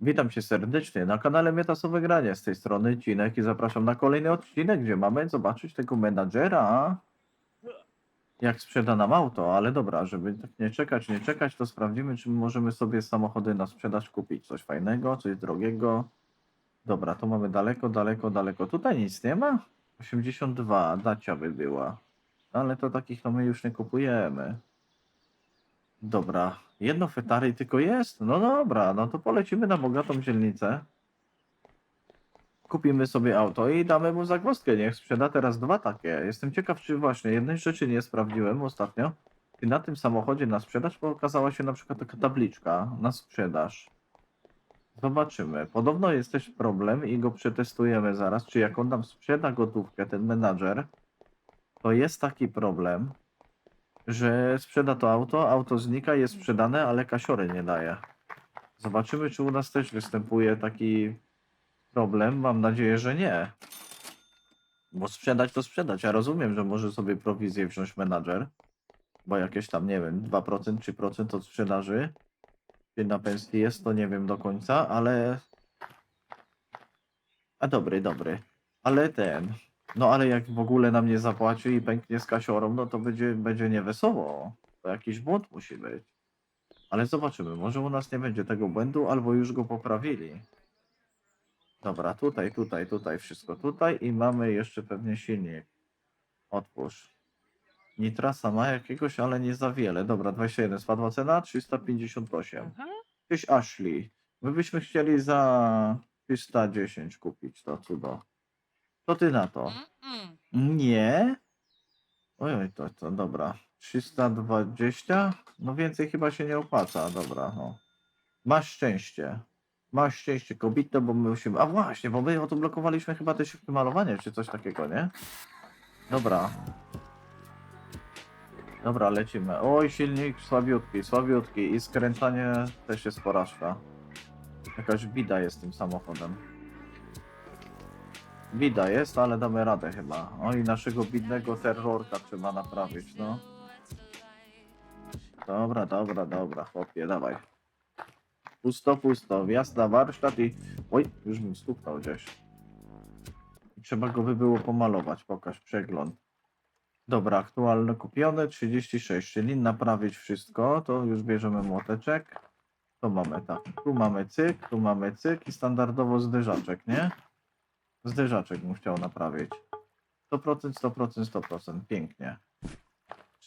Witam cię serdecznie na kanale Mietasowe Granie. Z tej strony Cinek i zapraszam na kolejny odcinek, gdzie mamy zobaczyć tego menadżera. Jak sprzeda nam auto, ale dobra, żeby tak nie czekać, nie czekać, to sprawdzimy, czy możemy sobie samochody na sprzedaż kupić. Coś fajnego, coś drogiego. Dobra, to mamy daleko, daleko, daleko. Tutaj nic nie ma? 82, dacia by była. Ale to takich to my już nie kupujemy. Dobra, jedno Ferrari tylko jest? No dobra, no to polecimy na bogatą dzielnicę. Kupimy sobie auto i damy mu zagwozdkę, niech sprzeda teraz dwa takie. Jestem ciekaw, czy właśnie jednej rzeczy nie sprawdziłem ostatnio. Czy na tym samochodzie na sprzedaż pokazała się na przykład taka tabliczka na sprzedaż. Zobaczymy. Podobno jest też problem i go przetestujemy zaraz, czy jak on nam sprzeda gotówkę, ten menadżer, to jest taki problem, że sprzeda to auto, auto znika, jest sprzedane, ale kasiory nie daje. Zobaczymy, czy u nas też występuje taki problem. Mam nadzieję, że nie. Bo sprzedać to sprzedać. Ja rozumiem, że może sobie prowizję wziąć menadżer, bo jakieś tam, nie wiem, 2% czy procent od sprzedaży. Czy na pensji jest, to nie wiem do końca, ale. A dobry, dobry. Ale ten. No ale jak w ogóle nam nie zapłaci i pęknie z kasiorą, no to będzie, będzie niewesoło. To jakiś błąd musi być. Ale zobaczymy, może u nas nie będzie tego błędu, albo już go poprawili. Dobra, tutaj, tutaj, tutaj, wszystko tutaj i mamy jeszcze pewnie silnik. Otwórz. Nitrasa ma jakiegoś, ale nie za wiele. Dobra, 21. Spadła cena? 358. Cześć Ashley. My byśmy chcieli za 310 kupić to cudo. To ty na to. Mm-mm. Nie? Oj, to, to dobra. 320? No więcej chyba się nie opłaca. Dobra, no. Masz szczęście. Masz szczęście, kobito, bo my musimy... A właśnie, bo my odblokowaliśmy chyba te szybkie malowanie, czy coś takiego, nie? Dobra. Dobra, lecimy. Oj, silnik słabiutki, słabiutki i skręcanie też jest porażka. Jakaś bida jest tym samochodem. Bida jest, ale damy radę chyba. O i naszego bidnego terrorka trzeba naprawić, no. Dobra, dobra, dobra, chłopie, dawaj. Pusto, pusto, wjazd na warsztat i... Oj, już bym stuknął gdzieś. Trzeba go by było pomalować, pokaż przegląd. Dobra, aktualne kupione 36, czyli naprawić wszystko, to już bierzemy młoteczek. To mamy tak, tu mamy cyk, tu mamy cyk i standardowo zderzaczek, nie? Zderzaczek bym chciał naprawić. 100%, 100%, 100%. Pięknie.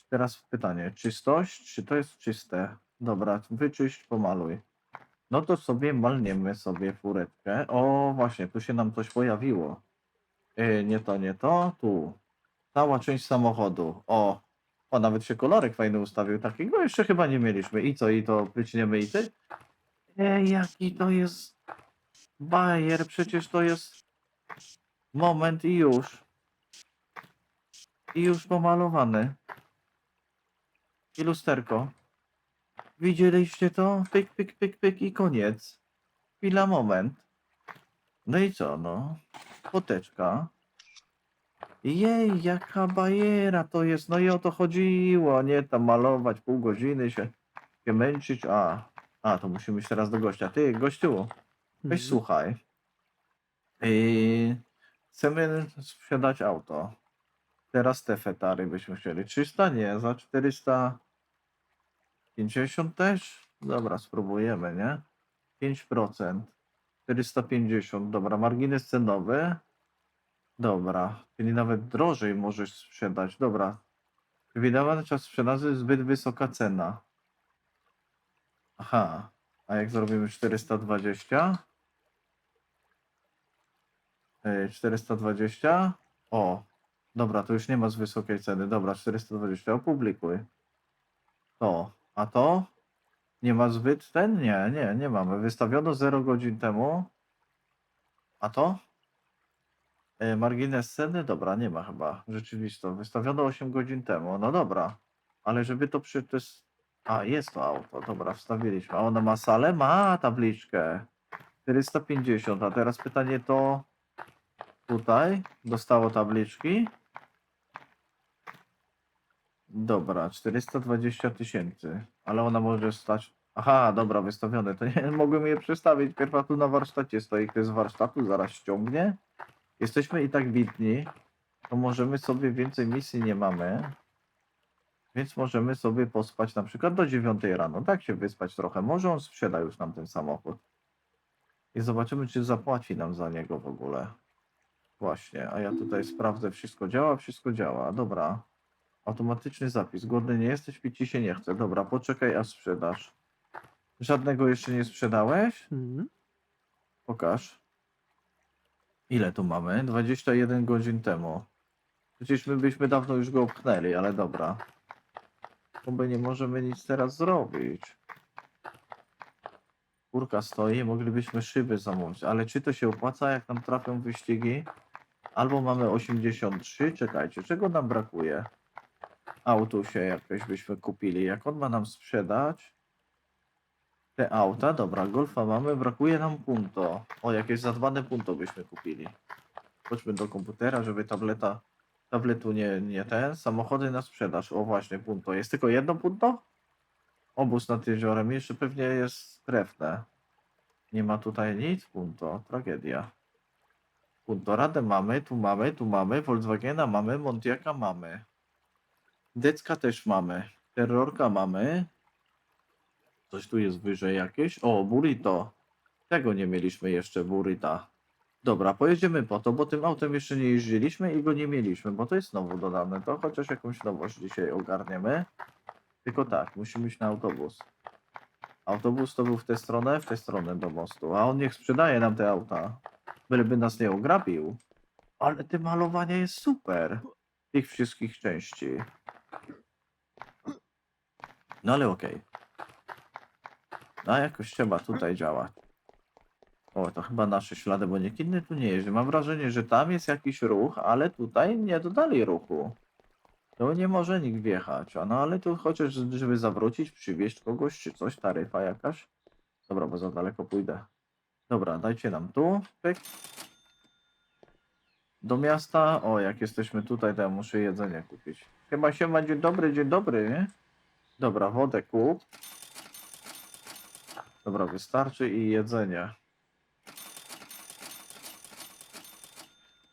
Teraz pytanie, czystość? Czy to jest czyste? Dobra, wyczyść, pomaluj. No to sobie malniemy sobie fureczkę. O, właśnie, tu się nam coś pojawiło. Yy, nie to, nie to, tu. Cała część samochodu. O, o, nawet się kolorek fajny ustawił. Takiego jeszcze chyba nie mieliśmy. I co, i to wyciniemy i ty? Ej, jaki to jest bajer, przecież to jest Moment i już. I już pomalowany. I lusterko. Widzieliście to? Pyk, pyk, pyk, pyk i koniec. Chwila, moment. No i co, no? Poteczka. Jej, jaka bajera to jest. No i o to chodziło. Nie tam malować pół godziny się, się męczyć. A, a, to musimy iść teraz do gościa. Ty, gościu, weź Mhm. słuchaj. Yy, chcemy sprzedać auto. Teraz te fetary byśmy chcieli. 300 nie, za 450 też? Dobra, spróbujemy, nie? 5%. 450, dobra, margines cenowy. Dobra, czyli nawet drożej możesz sprzedać. Dobra. Przewidywany czas sprzedaży zbyt wysoka cena. Aha, a jak zrobimy 420? Ej, 420. O, dobra, to już nie ma z wysokiej ceny. Dobra, 420, opublikuj. To, a to? Nie ma zbyt ten? Nie, nie, nie mamy. Wystawiono 0 godzin temu. A to? E, margines ceny? Dobra, nie ma chyba. Rzeczywisto. Wystawiono 8 godzin temu. No dobra. Ale żeby to przetest... A, jest to auto. Dobra, wstawiliśmy. A ona ma salę? Ma tabliczkę. 450. A teraz pytanie to tutaj dostało tabliczki. Dobra, 420 tysięcy, ale ona może stać Aha, dobra, wystawione. To nie mogłem je przestawić. Pierwa tu na warsztacie stoi. Ktoś z warsztatu zaraz ściągnie. Jesteśmy i tak widni. To możemy sobie więcej misji nie mamy. Więc możemy sobie pospać na przykład do 9 rano. Tak się wyspać trochę. Może on sprzeda już nam ten samochód. I zobaczymy, czy zapłaci nam za niego w ogóle. Właśnie, a ja tutaj sprawdzę, wszystko działa, wszystko działa. Dobra. Automatyczny zapis. Głodny nie jesteś, pić ci się nie chce. Dobra, poczekaj, a sprzedasz. Żadnego jeszcze nie sprzedałeś? Mhm. Pokaż. Ile tu mamy? 21 godzin temu. Przecież my byśmy dawno już go opchnęli, ale dobra. Bo my nie możemy nic teraz zrobić. Kurka stoi, moglibyśmy szyby zamówić, ale czy to się opłaca, jak nam trafią wyścigi? Albo mamy 83, czekajcie, czego nam brakuje? Autu się jakieś byśmy kupili. Jak on ma nam sprzedać? Te auta, dobra, golfa mamy, brakuje nam punto. O, jakieś zadbane punto byśmy kupili. Chodźmy do komputera, żeby tableta, tabletu nie, nie ten, samochody na sprzedaż. O właśnie, punto. Jest tylko jedno punto? Obóz nad jeziorem, jeszcze pewnie jest trefne. Nie ma tutaj nic, punto, tragedia. Punto, radę mamy, tu mamy, tu mamy, Volkswagena mamy, Montiaka mamy. Decka też mamy, Terrorka mamy, Coś tu jest wyżej jakieś? O, burrito. Tego nie mieliśmy jeszcze, burrita. Dobra, pojedziemy po to, bo tym autem jeszcze nie jeździliśmy i go nie mieliśmy, bo to jest znowu dodane. To chociaż jakąś nowość dzisiaj ogarniemy. Tylko tak, musimy iść na autobus. Autobus to był w tę stronę, w tę stronę do mostu. A on niech sprzedaje nam te auta. Byleby nas nie ograbił. Ale te malowanie jest super. Tych wszystkich części. No ale okej. No jakoś trzeba tutaj działać. O, to chyba nasze ślady, bo nikt inny tu nie jeździ. Mam wrażenie, że tam jest jakiś ruch, ale tutaj nie dodali ruchu. To nie może nikt wjechać. A no ale tu chociaż, żeby zawrócić, przywieźć kogoś, czy coś, taryfa jakaś. Dobra, bo za daleko pójdę. Dobra, dajcie nam tu. Pyk. Do miasta. O, jak jesteśmy tutaj, to ja muszę jedzenie kupić. Chyba się ma dzień dobry, dzień dobry. nie? Dobra, wodę kup. Dobra, wystarczy i jedzenie.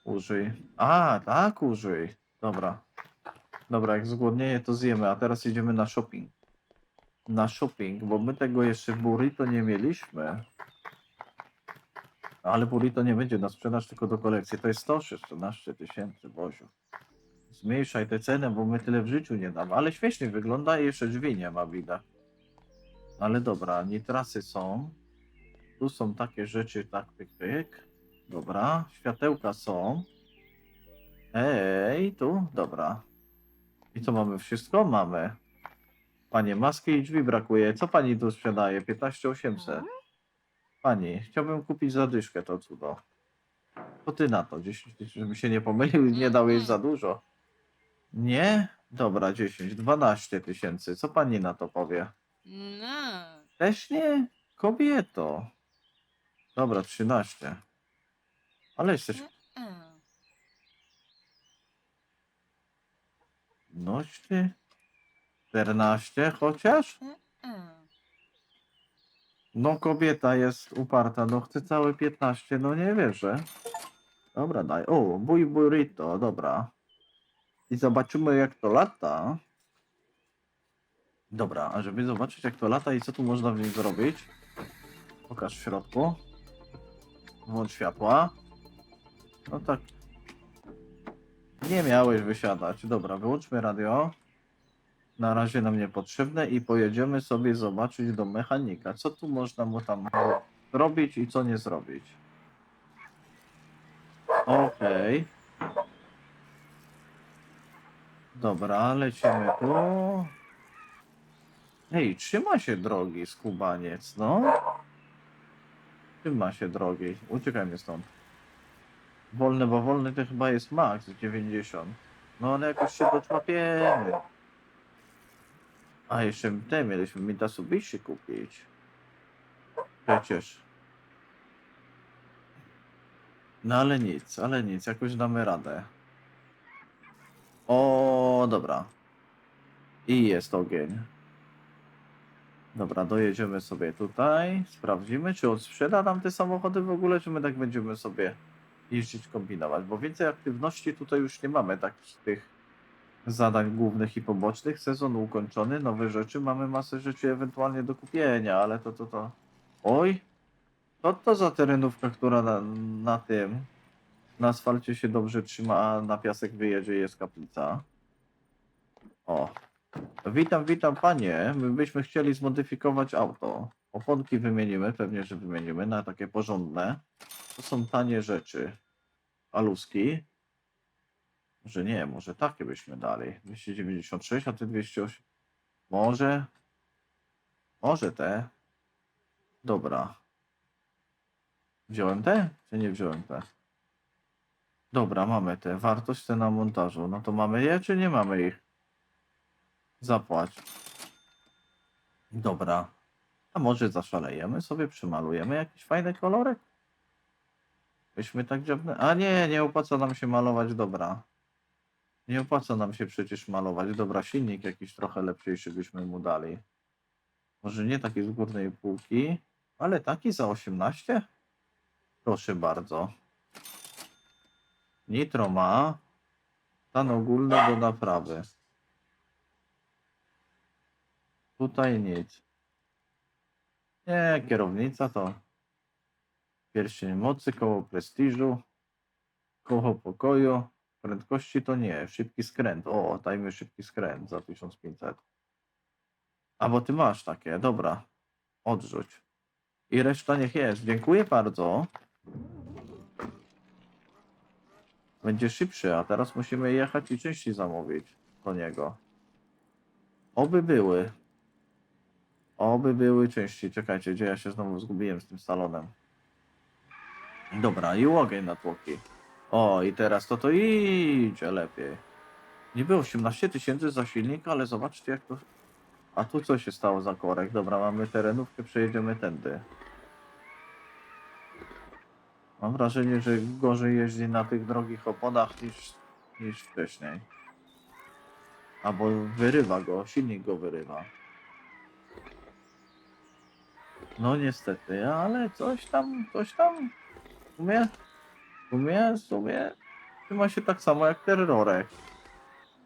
Użyj. A, tak, użyj. Dobra. Dobra, jak zgłodnieje, to zjemy, a teraz idziemy na shopping. Na shopping, bo my tego jeszcze burrito nie mieliśmy. Ale burrito nie będzie na sprzedaż, tylko do kolekcji. To jest 116 tysięcy, Boziu. Zmniejszaj tę cenę, bo my tyle w życiu nie damy. Ale śmiesznie wygląda i jeszcze drzwi nie ma, widać. Ale dobra, nitrasy są. Tu są takie rzeczy, tak, pyk, pyk. Dobra, światełka są. Ej, tu, dobra. I co mamy? Wszystko? Mamy. Panie, maski i drzwi brakuje. Co pani tu sprzedaje? 15800. Pani, chciałbym kupić zadyszkę, to cudo. To ty na to, 10 tysięcy, żeby się nie pomylił i nie dał jej za dużo. Nie? Dobra, 10, 12 tysięcy. Co pani na to powie? No. Też nie? Kobieto. Dobra, 13. Ale jesteś. Mm. Noś ty? 14 chociaż? Mm. No kobieta jest uparta, no chce całe 15, no nie wierzę. Dobra, daj. O, bój burrito, dobra. I zobaczymy jak to lata. Dobra, a żeby zobaczyć jak to lata i co tu można w nim zrobić. Pokaż w środku. Włącz światła. No tak. Nie miałeś wysiadać. Dobra, wyłączmy radio. Na razie nam niepotrzebne i pojedziemy sobie zobaczyć do mechanika. Co tu można mu tam zrobić i co nie zrobić. Okej. Dobra, lecimy tu. Ej, trzyma się drogi skubaniec, no. Trzyma się drogi. Uciekajmy stąd. Wolny, bo wolny to chyba jest max 90. No ale jakoś się doczłapiemy. A jeszcze te mieliśmy Mitsubishi kupić. Przecież. No ale nic, ale nic, jakoś damy radę. O, dobra. I jest ogień. Dobra, dojedziemy sobie tutaj. Sprawdzimy, czy on sprzeda nam te samochody w ogóle, czy my tak będziemy sobie jeździć, kombinować. Bo więcej aktywności tutaj już nie mamy, tak z tych zadań głównych i pobocznych. Sezon ukończony, nowe rzeczy. Mamy masę rzeczy ewentualnie do kupienia, ale to, to, to. Oj! Co to za terenówka, która na, na tym, na asfalcie się dobrze trzyma, a na piasek wyjedzie jest kaplica. O. Witam, witam panie. My byśmy chcieli zmodyfikować auto. Oponki wymienimy, pewnie, że wymienimy na takie porządne. To są tanie rzeczy. Aluski. Może nie, może takie byśmy dali. 296, a ty 208. Może. Może te. Dobra. Wziąłem te? Czy nie wziąłem te? Dobra, mamy te. Wartość te na montażu. No to mamy je, czy nie mamy ich? Zapłać. Dobra. A może zaszalejemy sobie, przymalujemy jakiś fajny kolorek? Byśmy tak dziabne... A nie, nie opłaca nam się malować, dobra. Nie opłaca nam się przecież malować. Dobra, silnik jakiś trochę lepszy byśmy mu dali. Może nie taki z górnej półki, ale taki za 18? Proszę bardzo. Nitro ma. Stan ogólny do naprawy. Tutaj nic. Nie, kierownica to pierścień mocy, koło prestiżu, koło pokoju, prędkości to nie, szybki skręt. O, dajmy szybki skręt za 1500. A bo ty masz takie, dobra. Odrzuć. I reszta niech jest. Dziękuję bardzo. Będzie szybszy, a teraz musimy jechać i części zamówić do niego. Oby były. Oby były części. Czekajcie, gdzie ja się znowu zgubiłem z tym salonem. Dobra, i ogień na tłoki. O, i teraz to to idzie lepiej. Niby 18 tysięcy za silnik, ale zobaczcie jak to... A tu co się stało za korek? Dobra, mamy terenówkę, przejedziemy tędy. Mam wrażenie, że gorzej jeździ na tych drogich oponach niż, niż wcześniej. Albo wyrywa go, silnik go wyrywa. No niestety, ale coś tam, coś tam w sumie, w sumie, w sumie trzyma się tak samo jak terrorek.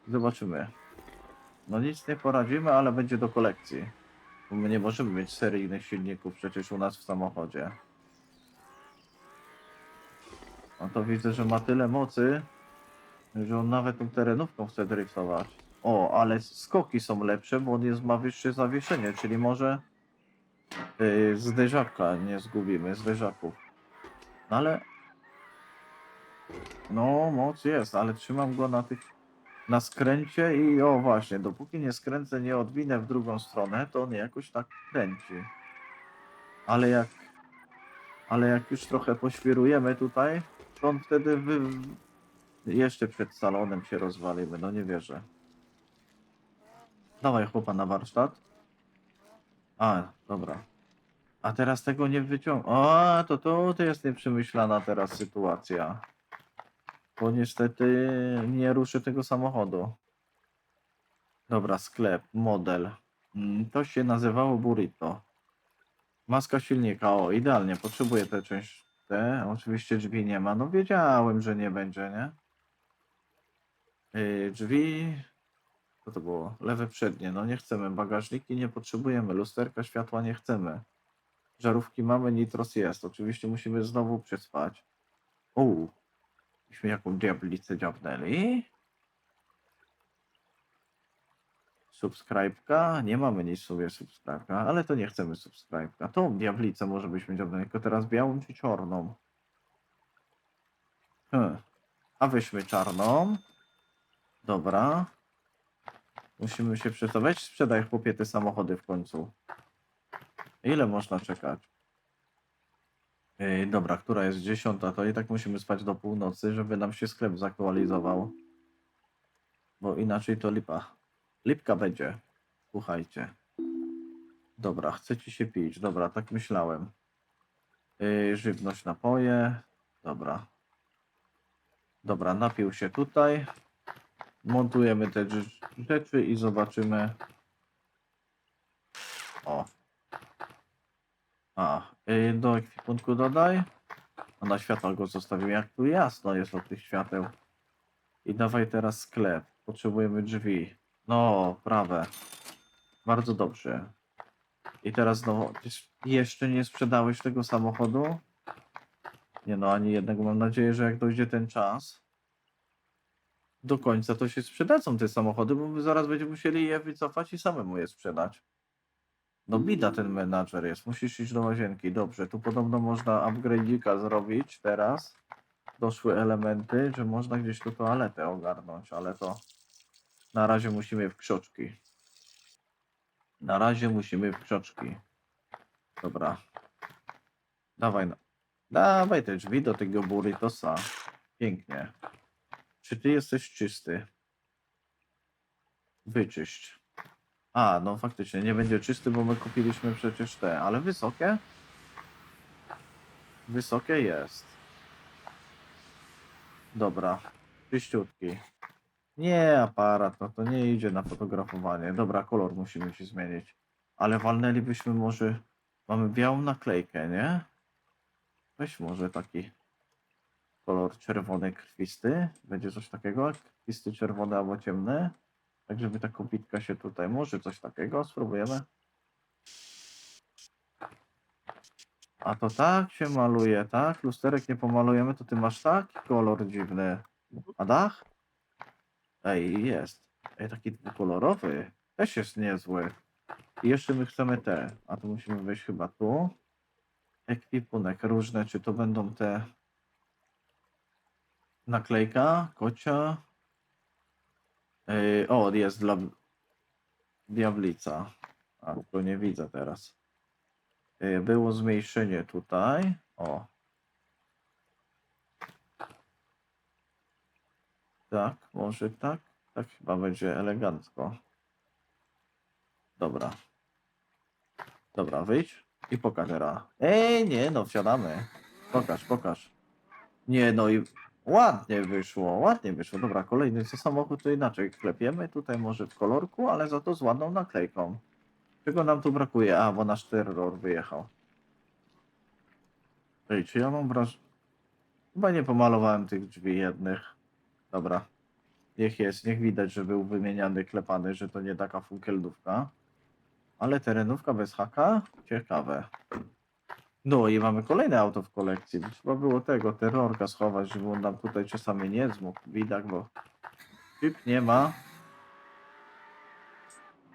Zobaczymy. No nic nie poradzimy, ale będzie do kolekcji. Bo my nie możemy mieć seryjnych silników przecież u nas w samochodzie. No to widzę, że ma tyle mocy, że on nawet tą terenówką chce driftować. O, ale skoki są lepsze, bo on jest, ma wyższe zawieszenie, czyli może yy, nie zgubimy, zderzaków. No ale... No, moc jest, ale trzymam go na tych... Na skręcie i o właśnie, dopóki nie skręcę, nie odwinę w drugą stronę, to on jakoś tak kręci. Ale jak... Ale jak już trochę poświrujemy tutaj, to on wtedy wy... jeszcze przed salonem się rozwalimy, no nie wierzę. Dawaj chłopa na warsztat. A, dobra. A teraz tego nie wyciąg... O, to to, to jest nieprzemyślana teraz sytuacja. Bo niestety nie ruszy tego samochodu. Dobra, sklep, model. Mm, To się nazywało Burrito. Maska silnika, o, idealnie, potrzebuję tę część. Te, oczywiście drzwi nie ma. No wiedziałem, że nie będzie, nie? Yy, drzwi. Co to było? Lewe przednie, no nie chcemy. Bagażniki nie potrzebujemy. Lusterka światła nie chcemy. Żarówki mamy, nitros jest. Oczywiście musimy znowu przespać. Uuu. Myśmy jaką diablicę dziabnęli. Subskrybka. Nie mamy nic sobie subskrybka, ale to nie chcemy subskrybka. Tą diablicę może byśmy dziabnęli, tylko teraz białą czy czarną? Hmm. A weźmy czarną. Dobra. Musimy się przetestować. Sprzedaj chłopie te samochody w końcu. Ile można czekać? Dobra, która jest dziesiąta, to i tak musimy spać do północy, żeby nam się sklep zaktualizował. Bo inaczej to lipa. Lipka będzie. Słuchajcie. Dobra, chcecie się pić. Dobra, tak myślałem. Żywność, napoje. Dobra. Dobra, napił się tutaj. Montujemy te rzeczy i zobaczymy. O, A, y, do ekwipunku dodaj. A na światła go zostawiłem. Jak tu jasno jest od tych świateł. I dawaj teraz sklep. Potrzebujemy drzwi. No, prawe. Bardzo dobrze. I teraz no, s- jeszcze nie sprzedałeś tego samochodu? Nie no, ani jednego. Mam nadzieję, że jak dojdzie ten czas, do końca to się sprzedadzą te samochody, bo my zaraz będziemy musieli je wycofać i samemu je sprzedać. No bida ten menadżer jest, musisz iść do łazienki. Dobrze, tu podobno można upgrade'ika zrobić teraz. Doszły elementy, że można gdzieś tu toaletę ogarnąć, ale to na razie musimy w krzoczki. Na razie musimy w krzoczki. Dobra. Dawaj, no. Dawaj te drzwi do tego burritosa. Pięknie. Czy ty jesteś czysty? Wyczyść. A, no faktycznie nie będzie czysty, bo my kupiliśmy przecież te, ale wysokie? Wysokie jest. Dobra, czyściutki. Nie, aparat, no to nie idzie na fotografowanie. Dobra, kolor musimy się zmienić. Ale walnęlibyśmy może... Mamy białą naklejkę, nie? Weź może taki kolor czerwony krwisty. Będzie coś takiego? Krwisty czerwony albo ciemny? Tak, żeby ta kobitka się tutaj... Może coś takiego? Spróbujemy. A to tak się maluje, tak? Lusterek nie pomalujemy, to ty masz taki kolor dziwny. A dach? Ej, jest. Ej, taki dwukolorowy. Też jest niezły. I jeszcze my chcemy te. A to musimy wejść chyba tu. Ekwipunek różne, czy to będą te naklejka, kocia. Ej, o, jest dla diablica. A, to nie widzę teraz. Ej, Było zmniejszenie tutaj. O. Tak, może tak? Tak chyba będzie elegancko. Dobra. Dobra, wyjdź i pokaż teraz. Ej, nie, no wsiadamy. Pokaż, pokaż. Nie, no i ładnie wyszło, ładnie wyszło. Dobra, kolejny samochód to inaczej klepiemy. Tutaj może w kolorku, ale za to z ładną naklejką. Czego nam tu brakuje? A, bo nasz terror wyjechał. Ej, czy ja mam wrażenie... Chyba nie pomalowałem tych drzwi jednych. Dobra. Niech jest, niech widać, że był wymieniany, klepany, że to nie taka funkeldówka. Ale terenówka bez haka? Ciekawe. No i mamy kolejne auto w kolekcji. Trzeba było tego terrorka schować, żeby on nam tutaj czasami nie zmógł. Widać, bo typ nie ma.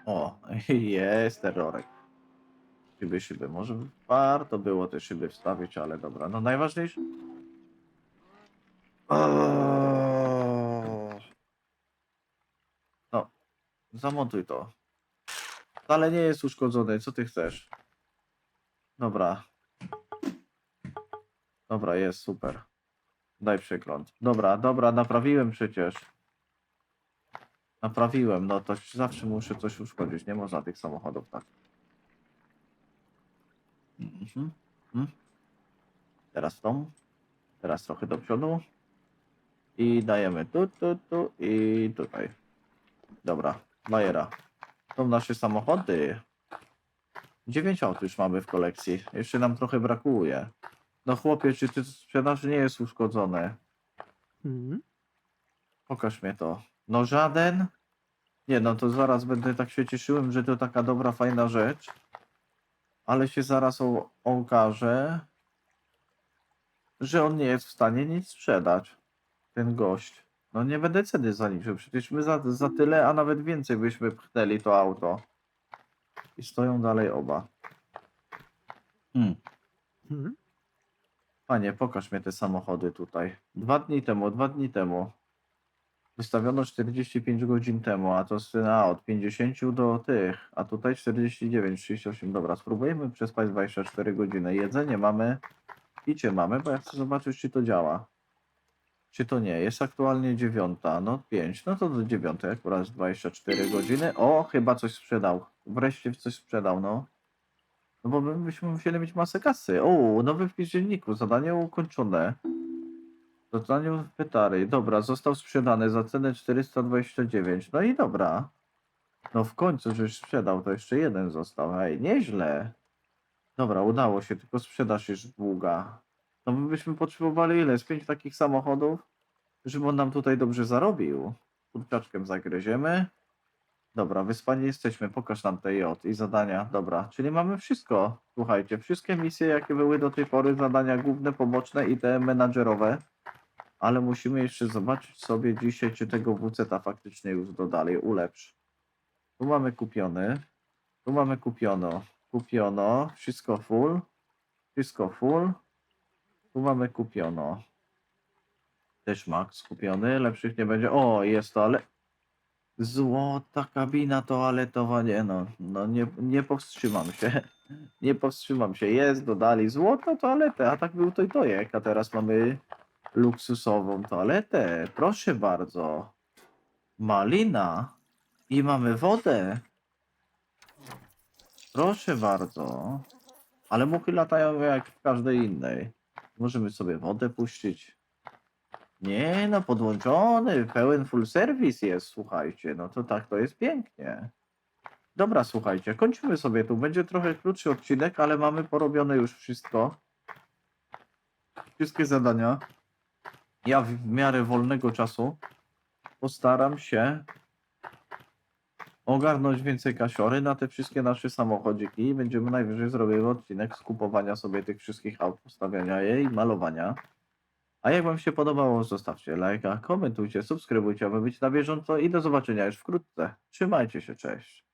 O, jest terrorek. Szyby, szyby. Może warto było te szyby wstawić, ale dobra. No najważniejsze. No, zamontuj to. Ale nie jest uszkodzony. Co ty chcesz? Dobra. Dobra, jest super. Daj przegląd. Dobra, dobra, naprawiłem przecież. Naprawiłem, no to zawsze muszę coś uszkodzić. Nie można tych samochodów tak. Mhm. mhm. Teraz tą. Teraz trochę do przodu. I dajemy tu, tu, tu i tutaj. Dobra, bajera. To nasze samochody. Dziewięć aut już mamy w kolekcji. Jeszcze nam trochę brakuje. No chłopie, czy ty sprzedaż nie jest uszkodzone? Mhm. Pokaż mnie to. No żaden? Nie, no to zaraz będę tak się cieszyłem, że to taka dobra, fajna rzecz. Ale się zaraz o, okaże, że on nie jest w stanie nic sprzedać. Ten gość. No nie będę ceny zaliczył. Przecież my za, za tyle, a nawet więcej byśmy pchnęli to auto. I stoją dalej oba. Hmm. Mhm. Panie, pokaż mnie te samochody tutaj. Dwa dni temu, dwa dni temu. Wystawiono 45 godzin temu, a to z, a, od 50 do tych, a tutaj 49, 38. Dobra, spróbujemy przespać 24 godziny. Jedzenie mamy, picie mamy, bo ja chcę zobaczyć, czy to działa. Czy to nie? Jest aktualnie dziewiąta, no 5, no to do dziewiątej akurat jest 24 godziny. O, chyba coś sprzedał. Wreszcie coś sprzedał, no. No bo my byśmy musieli mieć masę kasy. O, nowy wpis w dzienniku, zadanie ukończone. Zadanie w pytary. Dobra, został sprzedany za cenę 429. No i dobra. No w końcu, że już sprzedał, to jeszcze jeden został. Ej, nieźle. Dobra, udało się, tylko sprzedaż jest długa. To my byśmy potrzebowali ile? Z pięć takich samochodów, żeby on nam tutaj dobrze zarobił. Kurczaczkiem zagryziemy. Dobra, wyspani jesteśmy, pokaż nam te J i zadania. Dobra, czyli mamy wszystko. Słuchajcie, wszystkie misje, jakie były do tej pory, zadania główne, poboczne i te menadżerowe. Ale musimy jeszcze zobaczyć sobie dzisiaj, czy tego WC-ta faktycznie już dodali, ulepsz. Tu mamy kupiony. Tu mamy kupiono. Kupiono. Wszystko full. Wszystko full. Tu mamy kupiono. Też max kupiony. Lepszych nie będzie. O, jest to, ale... Złota kabina toaletowa. Nie no, no nie, nie powstrzymam się. Nie powstrzymam się. Jest, dodali złotą toaletę, a tak był to i tojek, a teraz mamy luksusową toaletę. Proszę bardzo. Malina. I mamy wodę. Proszę bardzo. Ale muchy latają jak w każdej innej. Możemy sobie wodę puścić. Nie no, podłączony, pełen full service jest, słuchajcie. No to tak, to jest pięknie. Dobra, słuchajcie, kończymy sobie tu. Będzie trochę krótszy odcinek, ale mamy porobione już wszystko. Wszystkie zadania. Ja w miarę wolnego czasu postaram się ogarnąć więcej kasiory na te wszystkie nasze samochodziki i będziemy najwyżej zrobili odcinek z kupowania sobie tych wszystkich aut, ustawiania je i malowania. A jak Wam się podobało, zostawcie lajka, komentujcie, subskrybujcie, aby być na bieżąco i do zobaczenia już wkrótce. Trzymajcie się, cześć.